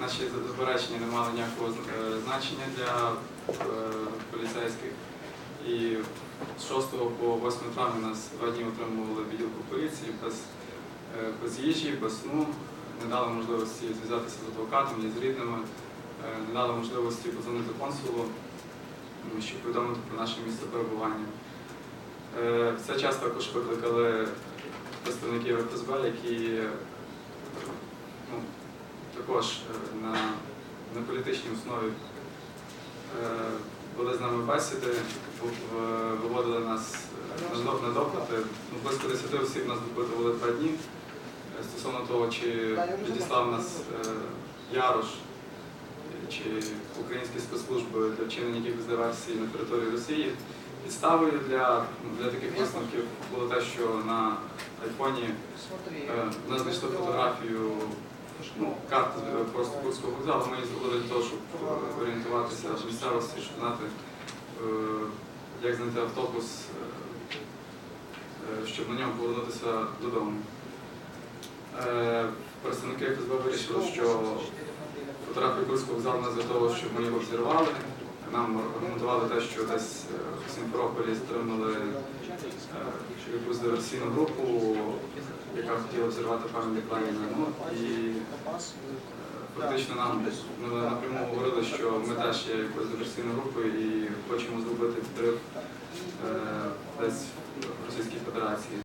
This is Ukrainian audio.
наші заперечення не мали ніякого е, значення для е, поліцейських. І з 6 по 8 травня нас два дні отримували відділку поліції без, е, без їжі, без сну, не дали можливості зв'язатися з адвокатом, ні з рідними, не дали можливості подзвонити консулу, щоб повідомити про наше місце перебування. В цей час також викликали представників ФСБ, які також е, на, на політичній основі е, були з нами бесіди, виводили нас е, на допити. Ну, близько 10 осіб нас допитували два дні стосовно того, чи підіслав нас Ярош чи українські спецслужби для вчинення якихось диверсій на території Росії. Підставою для, для таких висновків було те, що на айфоні е, знайшли фотографію ну, карта просто Курського вокзалу. Ми її зробили для того, щоб е, орієнтуватися в місцевості, щоб знати, е, як знайти автобус, е, е, щоб на ньому повернутися додому. Е, Представники ФСБ вирішили, що фотографію Курського вокзалу нас для того, щоб ми його взірвали. Нам аргументували те, що десь е, в Сімферополі стримали е, якусь диверсійну групу, яка хотіла взірвати пам'ятник Леніна. Ну, і е, фактично нам напряму говорили, що ми теж є якоюсь диверсійною групою і хочемо зробити підрив десь.